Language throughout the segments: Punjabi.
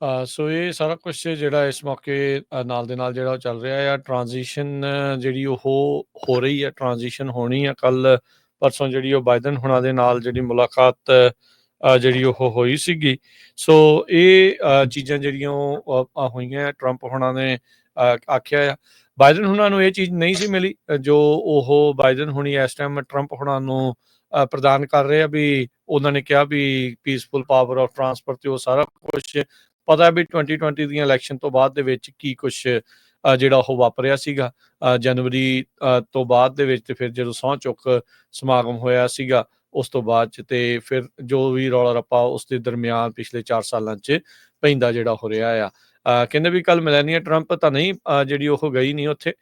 ਅ, ਸੋ ਇਹ ਸਾਰਾ ਕੁਛ ਜਿਹੜਾ ਇਸ ਮੌਕੇ ਅ, ਨਾਲ ਦੇ ਨਾਲ ਜਿਹੜਾ ਉਹ ਚੱਲ ਰਿਹਾ ਆ ਟ੍ਰਾਂਜੀਸ਼ਨ ਜਿਹੜੀ ਉਹ ਹੋ ਰਹੀ ਹੈ ਟ੍ਰਾਂਜੀਸ਼ਨ ਹੋਣੀ ਆ ਕੱਲ ਪਰਸੋਂ ਜਿਹੜੀ ਉਹ ਬਾਈਡਨ ਹੁਣਾਂ ਦੇ ਨਾਲ ਜਿਹੜੀ ਮੁਲਾਕਾਤ ਅ, ਜਿਹੜੀ ਉਹ ਹੋਈ ਸੀਗੀ। ਸੋ ਇਹ ਅ, ਚੀਜ਼ਾਂ ਜਿਹੜੀਆਂ ਉਹ, ਅ, ਹੋਈਆਂ ਟਰੰਪ ਹੁਣਾਂ ਨੇ ਅ, ਆਖਿਆ ਆ। ਬਾਈਡਨ ਹੁਣਾਂ ਨੂੰ ਇਹ ਚੀਜ਼ ਨਹੀਂ ਸੀ ਮਿਲੀ ਅ, ਜੋ ਉਹ ਬਾਈਡਨ ਹੁਣੀ ਇਸ ਟਾਈਮ ਟਰੰਪ ਹੁਣਾਂ ਨੂੰ ਅ, ਪ੍ਰਦਾਨ ਕਰ ਰਹੇ ਆ ਵੀ ਉਹਨਾਂ ਨੇ ਕਿਹਾ ਵੀ ਪੀਸਫੁਲ ਪਾਵਰ ਆਫ ਟਰਾਂਸਫਰ ਤੇ ਉਹ ਸਾਰਾ ਕੁਝ ਪਤਾ ਵੀ 2020 ਦੀਆਂ ਇਲੈਕਸ਼ਨ ਤੋਂ ਬਾਅਦ ਦੇ ਵਿੱਚ ਕੀ ਕੁਝ ਜਿਹੜਾ ਉਹ ਵਾਪਰਿਆ ਸੀਗਾ। ਜਨਵਰੀ ਤੋਂ ਬਾਅਦ ਦੇ ਵਿੱਚ ਤੇ ਫਿਰ ਜਦੋਂ ਸਹੁੰ ਚੁੱਕ ਸਮਾਗਮ ਹੋਇਆ ਸੀਗਾ, ਉਸ ਤੋਂ ਬਾਅਦ ਚ ਤੇ ਫਿਰ ਜੋ ਵੀ ਰੌਲਾ ਰੱਪਾ ਉਸ ਦੇ ਦਰਮਿਆਨ ਪਿਛਲੇ 4 ਸਾਲਾਂ ਚ ਪੈਂਦਾ ਜਿਹੜਾ ਹੋ ਰਿਹਾ ਆ। ਕਹਿੰਦੇ ਵੀ ਕੱਲ ਮੈਲਾਨੀਆ ਟਰੰਪ ਤਾਂ ਨਹੀਂ ਜਿਹੜੀ ਉਹ ਗਈ ਨਹੀਂ ਉੱਥੇ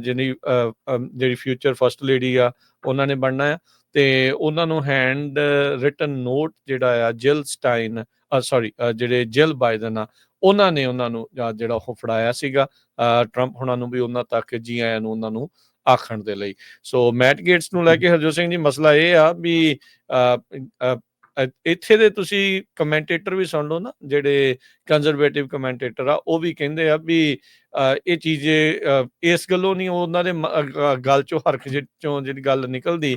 ਜਿਹੜੀ ਜਿਹੜੀ ਫਿਊਚਰ ਫਰਸਟ ਲੇਡੀ ਆ, ਉਹਨਾਂ ਨੇ ਬਣਨਾ ਆ। ਤੇ ਉਹਨਾਂ ਨੂੰ ਹੈਂਡ ਰਿਟਨ ਨੋਟ ਜਿਹੜਾ ਆ ਜਿਲ ਸਟਾਈਨ ਸੌਰੀ ਜਿਹੜੇ ਜਿਲ ਬਾਈਡਨ ਆ ਉਹਨਾਂ ਨੇ ਉਹਨਾਂ ਨੂੰ ਜਿਹੜਾ ਉਹ ਫੜਾਇਆ ਸੀਗਾ ਟਰੰਪ ਹੁਣਾਂ ਨੂੰ ਵੀ ਉਹਨਾਂ ਤੱਕ ਜੀ ਆਇਆਂ ਨੂੰ ਉਹਨਾਂ ਨੂੰ ਆਖਣ ਦੇ ਲਈ। ਸੋ ਮੈਟ ਗੇਟਸ ਨੂੰ ਲੈ ਕੇ ਹਰਜੋਤ ਸਿੰਘ ਜੀ ਮਸਲਾ ਇਹ ਆ ਵੀ ਇੱਥੇ ਦੇ ਤੁਸੀਂ ਕਮੈਂਟੇਟਰ ਵੀ ਸੁਣ ਲਓ ਨਾ, ਜਿਹੜੇ ਕੰਜ਼ਰਵੇਟਿਵ ਕਮੈਂਟੇਟਰ ਆ, ਉਹ ਵੀ ਕਹਿੰਦੇ ਆ ਵੀ ਇਹ ਚੀਜ਼ ਇਸ ਗੱਲੋਂ ਨਹੀਂ ਉਹਨਾਂ ਦੇ ਗੱਲ ਚੋਂ ਹਰਖ ਚੋਂ ਜਿਹੜੀ ਗੱਲ ਨਿਕਲਦੀ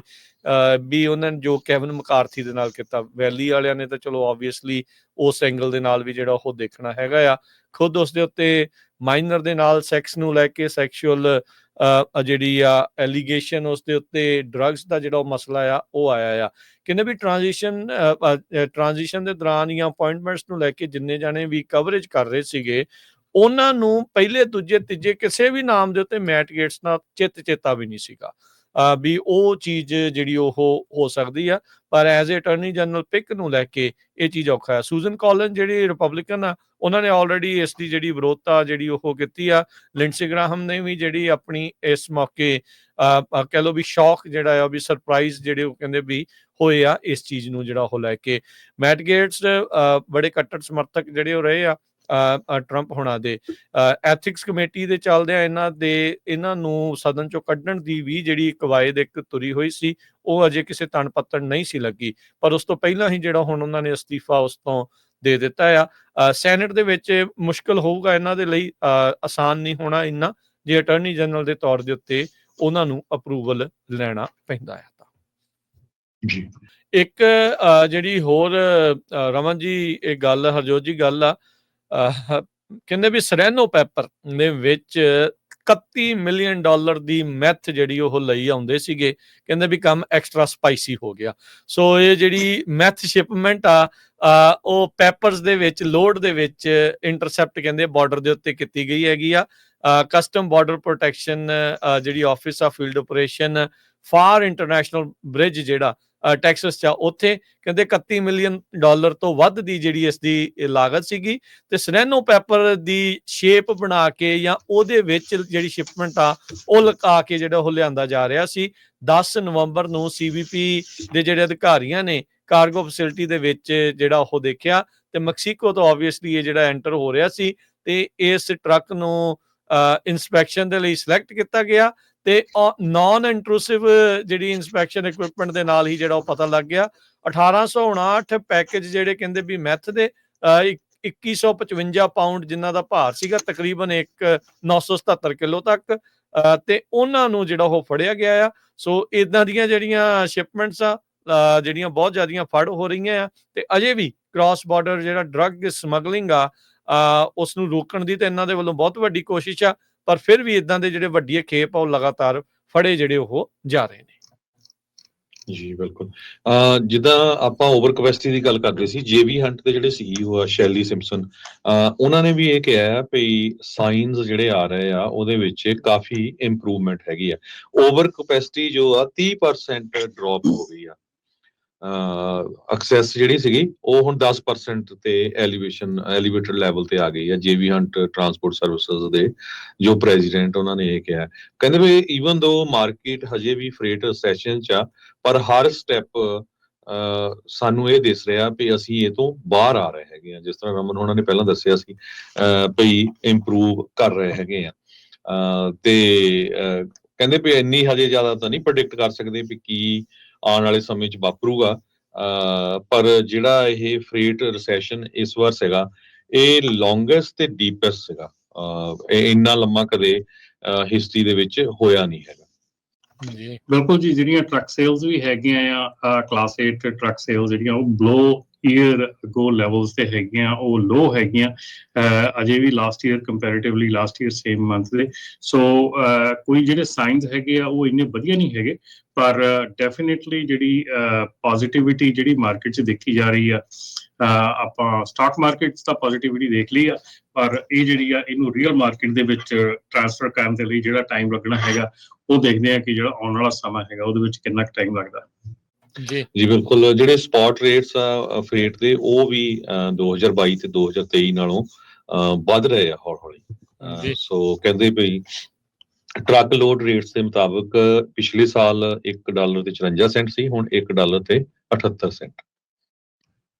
ਵੀ ਉਹਨਾਂ ਨੇ ਜੋ ਕੈਵਨ ਮਕਾਰਥੀ ਦੇ ਨਾਲ ਕੀਤਾ ਵੈਲੀ ਵਾਲਿਆਂ ਨੇ ਤਾਂ ਚਲੋ ਆਬਵੀਅਸਲੀ ਉਸ ਐਂਗਲ ਦੇ ਨਾਲ ਵੀ ਜਿਹੜਾ ਉਹ ਦੇਖਣਾ ਹੈਗਾ ਆ। ਖੁਦ ਉਸ ਦੇ ਉੱਤੇ ਮਾਈਨਰ ਦੇ ਨਾਲ ਸੈਕਸ ਨੂੰ ਲੈ ਕੇ ਸੈਕਸ਼ੂਅਲ ਜਿਹੜੀ ਆ ਐਲੀਗੇਸ਼ਨ ਉਸ ਦੇ ਉੱਤੇ ਡਰੱਗਸ ਦਾ ਜਿਹੜਾ ਉਹ ਮਸਲਾ ਆ, ਉਹ ਆਇਆ ਆ। ਕਹਿੰਦੇ ਵੀ ਟ੍ਰਾਂਜੀਸ਼ਨ ਟ੍ਰਾਂਜੀਸ਼ਨ ਦੇ ਦੌਰਾਨ ਜਾਂ ਅਪਾਇੰਟਮੈਂਟਸ ਨੂੰ ਲੈ ਕੇ ਜਿੰਨੇ ਜਾਣੇ ਵੀ ਕਵਰੇਜ ਕਰ ਰਹੇ ਸੀਗੇ ਉਹਨਾਂ ਨੂੰ ਪਹਿਲੇ ਦੂਜੇ ਤੀਜੇ ਕਿਸੇ ਵੀ ਨਾਮ ਦੇ ਉੱਤੇ ਮੈਟ ਗੇਟਸ ਨਾਲ ਚਿੱਤ ਚੇਤਾ ਵੀ ਨਹੀਂ ਸੀਗਾ। ਵੀ ਉਹ ਚੀਜ਼ ਜਿਹੜੀ ਉਹ ਹੋ ਸਕਦੀ ਆ ਪਰ as uh attorney general pick ਨੂੰ ਲੈ ਕੇ ਇਹ ਚੀਜ਼ ਔਖਾ ਹੈ ਸੂਜ਼ਨ ਕਾਲਨ ਜਿਹੜੀ ਰਿਪਬਲਿਕਨ ਆ ਉਹਨਾਂ ਨੇ ਆਲਰੇਡੀ ਇਸ ਦੀ ਜਿਹੜੀ ਵਿਰੋਧਤਾ ਜਿਹੜੀ ਉਹ ਕੀਤੀ ਆ। ਲਿੰਡਸੇ ਗ੍ਰਾਹਮ ਨੇ ਵੀ ਜਿਹੜੀ ਆਪਣੀ ਇਸ ਮੌਕੇ ਅ, ਅ, ਕਹਿ ਲਓ ਵੀ ਸ਼ੌਕ ਜਿਹੜਾ ਆ ਵੀ ਸਰਪ੍ਰਾਈਜ਼ ਜਿਹੜੇ ਉਹ ਕਹਿੰਦੇ ਵੀ ਹੋਏ ਆ ਇਸ ਚੀਜ਼ ਨੂੰ ਜਿਹੜਾ ਉਹ ਲੈ ਕੇ। ਮੈਟ ਗੇਟਸ ਅ, ਬੜੇ ਕੱਟੜ ਸਮਰਥਕ ਜਿਹੜੇ ਉਹ ਰਹੇ ਆ ਟਰੰਪ ਹੋਣਾ ਦੇ। ਐਥਿਕਸ ਕਮੇਟੀ ਦੇ ਚੱਲਦੇ ਆ ਇਹਨਾਂ ਦੇ ਇਹਨਾਂ ਨੂੰ ਸਦਨ ਚੋਂ ਕੱਢਣ ਦੀ ਵੀ ਜਿਹੜੀ ਕਵਾਇਦ ਇੱਕ ਤੁਰੀ ਹੋਈ ਸੀ ਉਹ ਅਜੇ ਕਿਸੇ ਤਣ ਪੱਤਣ ਨਹੀਂ ਸੀ ਲੱਗੀ। ਪਰ ਉਸ ਤੋਂ ਪਹਿਲਾਂ ਹੀ ਜਿਹੜਾ ਹੁਣ ਉਹਨਾਂ ਨੇ ਅਸਤੀਫਾ ਉਸ ਤੋਂ ਦੇ ਦਿੱਤਾ ਆ। ਸੈਨੇਟ ਦੇ ਵਿੱਚ ਮੁਸ਼ਕਲ ਹੋਊਗਾ ਇਹਨਾਂ ਦੇ ਲਈ ਆਸਾਨ ਨਹੀਂ ਹੋਣਾ ਇੰਨਾ। ਜੇ ਅਟਾਰਨੀ ਜਨਰਲ ਦੇ ਤੌਰ ਦੇ ਉੱਤੇ ਉਹਨਾਂ ਨੂੰ ਅਪਰੂਵਲ ਲੈਣਾ ਪੈਂਦਾ ਹੈ ਤਾਂ। ਜੀ। ਇੱਕ ਜਿਹੜੀ ਹੋਰ ਰਮਨ ਜੀ ਇਹ ਗੱਲ ਹਰਜੋਤ ਜੀ ਗੱਲ ਆ ਕਹਿੰਦੇ ਵੀ ਸਰੈਨੋ ਪੈਪਰ ਦੇ ਵਿੱਚ 31 ਮਿਲੀਅਨ ਡਾਲਰ ਦੀ ਮੈਥ ਜਿਹੜੀ ਉਹ ਲਈ ਆਉਂਦੇ ਸੀਗੇ। ਕਹਿੰਦੇ ਵੀ ਕੰਮ ਐਕਸਟਰਾ ਸਪਾਈਸੀ ਹੋ ਗਿਆ। ਸੋ ਇਹ ਜਿਹੜੀ ਮੈਥ ਸ਼ਿਪਮੈਂਟ ਆ ਉਹ ਪੈਪਰਸ ਦੇ ਵਿੱਚ, ਲੋਡ ਦੇ ਵਿੱਚ ਇੰਟਰਸੈਪਟ ਕਹਿੰਦੇ ਬਾਰਡਰ ਦੇ ਉੱਤੇ ਕੀਤੀ ਗਈ ਹੈਗੀ ਆ। ਕਸਟਮ ਬਾਰਡਰ ਪ੍ਰੋਟੈਕਸ਼ਨ ਜਿਹੜੀ ਆਫਿਸ ਆ, field operation for international bridge ਜਿਹੜਾ ਟੈਕਸਸ ਚ ਆ, ਉੱਥੇ ਕਹਿੰਦੇ 31 ਮਿਲੀਅਨ ਡਾਲਰ ਤੋਂ ਵੱਧ ਦੀ ਜਿਹੜੀ ਇਸ ਦੀ ਲਾਗਤ ਸੀਗੀ ਤੇ ਸਨੈਨੋ ਪੈਪਰ ਦੀ ਸ਼ੇਪ ਬਣਾ ਕੇ ਜਾਂ ਉਹਦੇ ਵਿੱਚ ਜਿਹੜੀ ਸ਼ਿਪਮੈਂਟ ਆ ਉਹ ਲਗਾ ਕੇ ਜਿਹੜਾ ਉਹ ਲਿਆਂਦਾ ਜਾ ਰਿਹਾ ਸੀ। 10 ਨਵੰਬਰ ਨੂੰ ਸੀਬੀਪੀ ਦੇ ਜਿਹੜੇ ਅਧਿਕਾਰੀਆਂ ਨੇ ਕਾਰਗੋ ਫੈਸਿਲਿਟੀ ਦੇ ਵਿੱਚ ਜਿਹੜਾ ਉਹ ਦੇਖਿਆ ਤੇ ਮੈਕਸੀਕੋ ਤੋਂ ਆਬਵੀਅਸਲੀ ਇਹ ਜਿਹੜਾ ਐਂਟਰ ਹੋ ਰਿਹਾ ਸੀ ਤੇ ਇਸ ਟਰੱਕ ਨੂੰ ਇਨਸਪੈਕਸ਼ਨ ਦੇ ਲਈ ਸਿਲੈਕਟ ਕੀਤਾ ਗਿਆ ਤੇ ਨਾਨ ਇੰਟਰੂਸਿਵ ਜਿਹੜੀ ਇਨਸਪੈਕਸ਼ਨ ਇਕਵਿਪਮੈਂਟ ਦੇ ਨਾਲ ਹੀ ਜਿਹੜਾ ਉਹ ਪਤਾ ਲੱਗ ਗਿਆ। 1859 ਪੈਕੇਜ ਜਿਹੜੇ ਕਹਿੰਦੇ ਵੀ ਮੈਥ ਦੇ ਅ, ਇਕ- 2155 ਪਾਉਂਡ ਜਿਨ੍ਹਾਂ ਦਾ ਭਾਰ ਸੀਗਾ ਤਕਰੀਬਨ 1 977 ਕਿਲੋ ਤੱਕ ਅ, ਤੇ ਉਹਨਾਂ ਨੂੰ ਜਿਹੜਾ ਉਹ ਫੜਿਆ ਗਿਆ ਆ। ਸੋ ਇਦਾਂ ਦੀਆਂ ਜਿਹੜੀਆਂ ਸ਼ਿਪਮੈਂਟਸ ਆ ਜਿਹੜੀਆਂ ਬਹੁਤ ਜ਼ਿਆਦੀਆਂ ਫੜ ਹੋ ਰਹੀਆਂ ਆ ਤੇ ਅਜੇ ਵੀ ਕ੍ਰਾਸ ਬਾਰਡਰ ਜਿਹੜਾ ਡਰੱਗ ਸਮਗਲਿੰਗ ਆ ਅ, ਉਸ ਨੂੰ ਰੋਕਣ ਦੀ ਤੇ ਇਹਨਾਂ ਦੇ ਵੱਲੋਂ ਬਹੁਤ ਵੱਡੀ ਕੋਸ਼ਿਸ਼ ਆ। ਪਰ ਫਿਰ ਵੀ ਇਦਾਂ ਦੇ ਜਿਹੜੇ ਵੱਡੀ ਖੇਪ ਆ, ਉਹ ਲਗਾਤਾਰ ਫੜੇ ਜਿਹੜੇ ਉਹ ਜਾ ਰਹੇ ਨੇ। ਜੀ, ਬਿਲਕੁਲ। ਅ, ਜਿੱਦਾਂ ਆਪਾਂ ਓਵਰ ਕਪੈਸਿਟੀ ਦੀ ਗੱਲ ਕਰ ਰਹੇ ਸੀ ਜੇਵੀ ਹੰਟ ਦੇ ਜਿਹੜੇ ਸੀਈਓ ਆ ਸ਼ੈਲੀ ਸਿੰਪਸਨ ਅ, ਉਹਨਾਂ ਨੇ ਵੀ ਇਹ ਕਿਹਾ ਹੈ ਵੀ ਸਾਈਨਸ ਜਿਹੜੇ ਆ ਰਹੇ ਆ, ਉਹਦੇ ਵਿੱਚ ਕਾਫੀ ਇੰਪਰੂਵਮੈਂਟ ਹੈਗੀ ਆ। ਓਵਰ ਕਪੈਸਿਟੀ ਜੋ ਆ 30% ਡ੍ਰੌਪ ਹੋ ਗਈ ਆ। ਐਕਸੈਸ ਜਿਹੜੀ ਸੀਗੀ, ਉਹ ਹੁਣ 10% ਤੇ ਐਲੀਵੇਸ਼ਨ ਐਲੀਵੇਟਡ ਲੈਵਲ ਤੇ ਆ ਗਈ ਹੈ ਜੇਵੀ ਹੰਟ ਟਰਾਂਸਪੋਰਟ ਸਰਵਿਸਿਜ਼ ਦੇ, ਜੋ ਪ੍ਰੈਜ਼ੀਡੈਂਟ ਉਹਨਾਂ ਨੇ ਇਹ ਕਿਹਾ ਕਹਿੰਦੇ ਵੀ ਈਵਨ ਦੋ ਮਾਰਕੀਟ ਹਜੇ ਵੀ ਫਰੇਟ ਸੈਸ਼ਨ ਚ ਆ, ਪਰ ਹਰ ਸਟੈਪ ਸਾਨੂੰ ਇਹ ਦਿਸ ਰਿਹਾ ਵੀ ਅਸੀਂ ਇਹ ਤੋਂ ਬਾਹਰ ਆ ਰਹੇ ਹੈਗੇ ਆ ਜਿਸ ਤਰ੍ਹਾਂ ਰਮਨ ਉਹਨਾਂ ਨੇ ਪਹਿਲਾਂ ਦੱਸਿਆ ਸੀ ਵੀ ਇੰਪਰੂਵ ਕਰ ਰਹੇ ਹੈਗੇ ਆ ਤੇ ਕਹਿੰਦੇ ਵੀ ਇੰਨੀ ਹਜੇ ਜ਼ਿਆਦਾ ਤਾਂ ਨਹੀਂ ਪ੍ਰੈਡਿਕਟ ਕਰ ਸਕਦੇ ਵੀ ਕੀ ਆਉਣ ਵਾਲੇ ਸਮੇਂ 'ਚ ਵਾਪਰੂਗਾ। ਪਰ ਜਿਹੜਾ ਇਹ ਫਰੇਟ ਰਿਸੈਸ਼ਨ ਇਸ ਵਾਰ ਹੈਗਾ ਇਹ ਲੌਂਗੇਸਟ ਤੇ ਡੀਪੈਸਟ ਸੀਗਾ। ਇਹ ਇੰਨਾ ਲੰਮਾ ਕਦੇ ਹਿਸਟਰੀ ਦੇ ਵਿੱਚ ਹੋਇਆ ਨਹੀਂ ਹੈਗਾ। ਜੀ ਬਿਲਕੁਲ ਜੀ ਜਿਹੜੀਆਂ ਟਰੱਕ ਸੇਲਸ ਵੀ ਹੈਗੀਆਂ ਆ ਕਲਾਸ 8 ਟਰੱਕ ਸੇਲਸ ਜਿਹੜੀਆਂ ਉਹ ਬਲੋ ਈਅਰ ਅਗੋ ਲੈਵਲਸ ਤੇ ਹੈਗੀਆਂ, ਉਹ ਲੋ ਹੈਗੀਆਂ ਅਜੇ ਵੀ last year comparatively last year same month ਦੇ। ਸੋ ਕੋਈ ਜਿਹੜੇ ਸਾਈਨਸ ਹੈਗੇ ਆ, ਉਹ ਇੰਨੇ ਵਧੀਆ ਨਹੀਂ ਹੈਗੇ, ਪਰ ਡੈਫੀਨਿਟਲੀ ਜਿਹੜੀ ਪੋਜ਼ਿਟਿਵਿਟੀ ਜਿਹੜੀ ਮਾਰਕੀਟ 'ਚ ਦੇਖੀ ਜਾ ਰਹੀ ਆ ਆਪਾਂ ਸਟਾਕ ਮਾਰਕੀਟ 'ਚ ਤਾਂ ਪੋਜ਼ਿਟਿਵਿਟੀ ਦੇਖ ਲਈ ਆ, ਪਰ ਇਹ ਜਿਹੜੀ ਆ, ਇਹਨੂੰ ਰੀਅਲ ਮਾਰਕੀਟ ਦੇ ਵਿੱਚ ਟ੍ਰਾਂਸਫਰ ਕਰਨ ਦੇ ਲਈ ਜਿਹੜਾ ਟਾਈਮ ਲੱਗਣਾ ਹੈਗਾ, ਉਹ ਦੇਖਦੇ ਆ ਕਿ ਜਿਹੜਾ ਆਉਣ ਵਾਲਾ ਸਮਾਂ ਹੈਗਾ, ਉਹਦੇ ਵਿੱਚ ਕਿੰਨਾ ਕੁ ਟਾਈਮ ਲੱਗਦਾ। ਜੀ। ਜੀ ਬਿਲਕੁਲ ਜਿਹੜੇ ਸਪੌਟ ਰੇਟਸ ਆ ਫਰੇਟ ਦੇ ਉਹ ਵੀ ਅਹ, 2022 ਤੇ 2023 ਨਾਲੋਂ ਵੱਧ ਰਹੇ ਆ ਹੌਲੀ ਹੌਲੀ। ਅਹ, ਜੀ। ਸੋ ਕਹਿੰਦੇ ਭਈ ਟਰੱਕ ਲੋਡ ਰੇਟਸ ਦੇ ਮੁਤਾਬਕ ਪਿਛਲੇ ਸਾਲ 1 ਡਾਲਰ ਤੇ 54 ਸੈਂਟ ਸੀ ਹੁਣ 1 ਡਾਲਰ ਤੇ 78 ਸੈਂਟ।